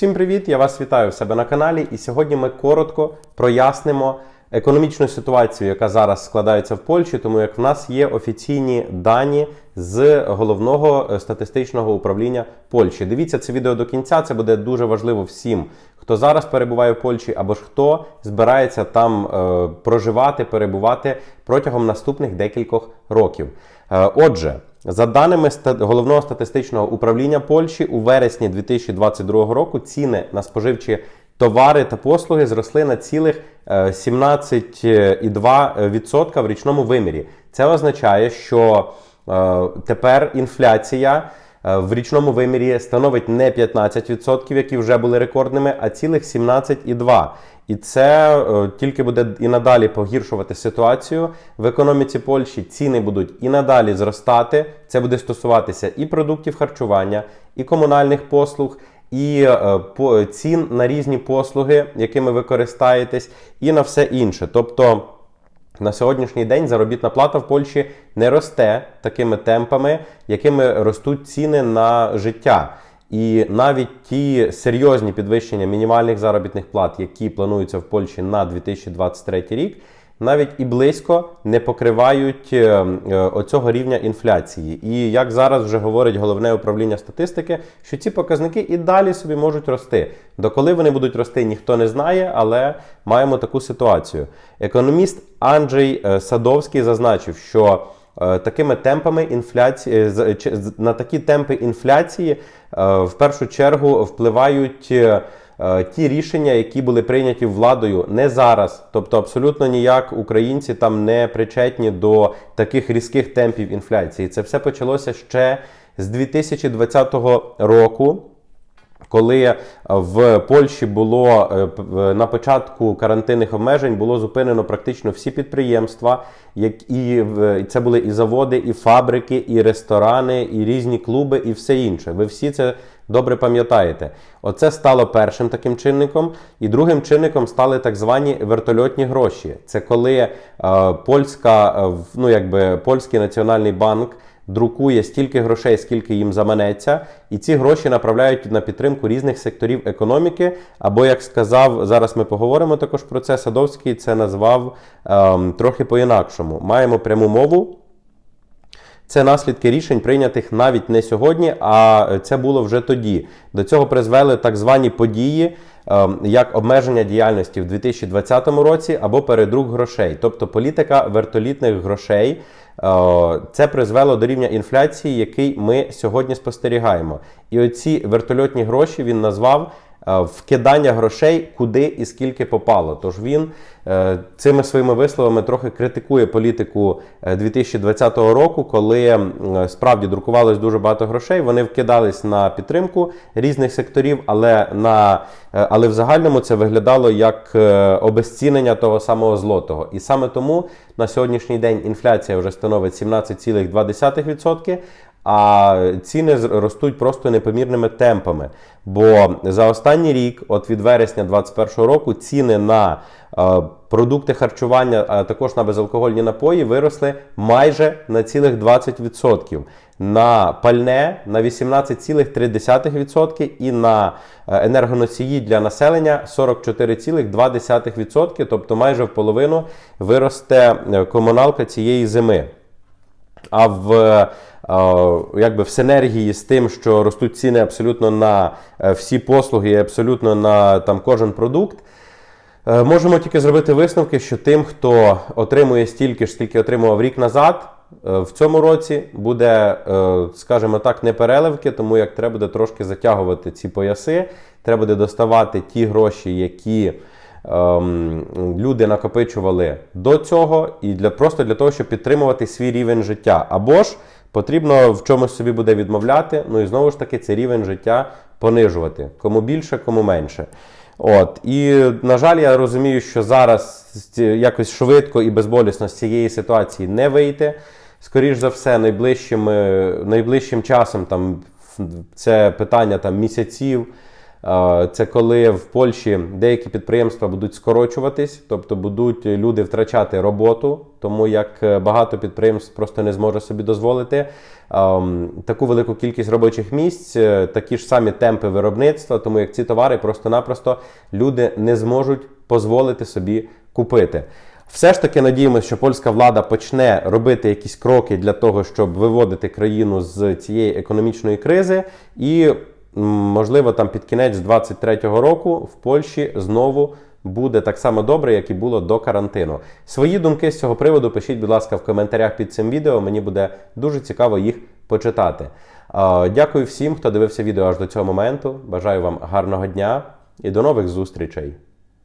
Всім привіт! Я вас вітаю в себе на каналі. І сьогодні ми коротко прояснимо економічну ситуацію, яка зараз складається в Польщі, тому як в нас є офіційні дані з головного е, статистичного управління Польщі. Дивіться це відео до кінця. Це буде дуже важливо всім, хто зараз перебуває в Польщі, або ж хто збирається там е, проживати, перебувати протягом наступних декількох років. Е, отже. За даними головного статистичного управління Польщі, у вересні 2022 року ціни на споживчі товари та послуги зросли на цілих е, 17,2% в річному вимірі. Це означає, що е, тепер інфляція е, в річному вимірі становить не 15%, які вже були рекордними, а цілих 17,2%. І це е, тільки буде і надалі погіршувати ситуацію в економіці Польщі. Ціни будуть і надалі зростати. Це буде стосуватися і продуктів харчування, і комунальних послуг, і е, цін на різні послуги, якими ви користаєтесь, і на все інше. Тобто. На сьогоднішній день заробітна плата в Польщі не росте такими темпами, якими ростуть ціни на життя. І навіть ті серйозні підвищення мінімальних заробітних плат, які плануються в Польщі на 2023 рік, навіть і близько не покривають е, е, оцього рівня інфляції. І як зараз вже говорить головне управління статистики, що ці показники і далі собі можуть рости. Доколи вони будуть рости, ніхто не знає, але маємо таку ситуацію. Економіст Анджей е, Садовський зазначив, що такими темпами інфляції на такі темпи інфляції в першу чергу впливають. Е, Ті рішення, які були прийняті владою не зараз, тобто абсолютно ніяк українці там не причетні до таких різких темпів інфляції. Це все почалося ще з 2020 року. Коли в Польщі було е, на початку карантинних обмежень було зупинено практично всі підприємства, як і це були і заводи, і фабрики, і ресторани, і різні клуби, і все інше. Ви всі це добре пам'ятаєте. Оце стало першим таким чинником, і другим чинником стали так звані вертольотні гроші. Це коли е, польська, е, ну якби польський національний банк друкує стільки грошей, скільки їм заманеться, і ці гроші направляють на підтримку різних секторів економіки. Або, як сказав, зараз ми поговоримо також про це. Садовський це назвав ем, трохи по-інакшому. Маємо пряму мову. Це наслідки рішень, прийнятих навіть не сьогодні, а це було вже тоді. До цього призвели так звані події, ем, як обмеження діяльності в 2020 році або передрук грошей, тобто політика вертолітних грошей. Е, Це призвело до рівня інфляції, який ми сьогодні спостерігаємо. І оці вертольотні гроші він назвав е, вкидання грошей, куди і скільки попало. Тож він е, цими своїми висловами трохи критикує політику е, 2020 року, коли справді друкувалось дуже багато грошей. Вони вкидались на підтримку різних секторів, але на е, але в загальному це виглядало як е, обезцінення того самого злотого. І саме тому на сьогоднішній день інфляція вже становить 17,2%. А ціни ростуть просто непомірними темпами. Бо за останній рік, от від вересня 2021 року, ціни на е, продукти харчування, а також на безалкогольні напої виросли майже на цілих 20%. На пальне на 18,3% і на е, енергоносії для населення 44,2%, тобто майже в половину виросте е, комуналка цієї зими. А в е, якби в синергії з тим, що ростуть ціни абсолютно на е, всі послуги, абсолютно на там кожен продукт. е, Можемо тільки зробити висновки, що тим, хто отримує стільки ж, скільки отримував рік назад, в цьому році буде, скажімо так, не переливки, тому як треба буде трошки затягувати ці пояси, треба буде доставати ті гроші, які ем, люди накопичували до цього, і для просто для того, щоб підтримувати свій рівень життя. Або ж потрібно в чомусь собі буде відмовляти. Ну і знову ж таки, цей рівень життя понижувати. Кому більше, кому менше. От і на жаль, я розумію, що зараз якось швидко і безболісно з цієї ситуації не вийти. Скоріш за все, найближчим, е, найближчим часом там це питання там місяців. Це коли в Польщі деякі підприємства будуть скорочуватись, тобто будуть люди втрачати роботу, тому як е, багато підприємств просто не зможе собі дозволити таку велику кількість робочих місць, е, такі ж самі темпи виробництва, тому як ці товари просто-напросто люди не зможуть дозволити собі купити. Все ж таки надіємося, що польська влада почне робити якісь кроки для того, щоб виводити країну з цієї економічної кризи, і можливо там під кінець 23-го року в Польщі знову буде так само добре, як і було до карантину. Свої думки з цього приводу пишіть, будь ласка, в коментарях під цим відео. Мені буде дуже цікаво їх почитати. Дякую всім, хто дивився відео аж до цього моменту. Бажаю вам гарного дня і до нових зустрічей.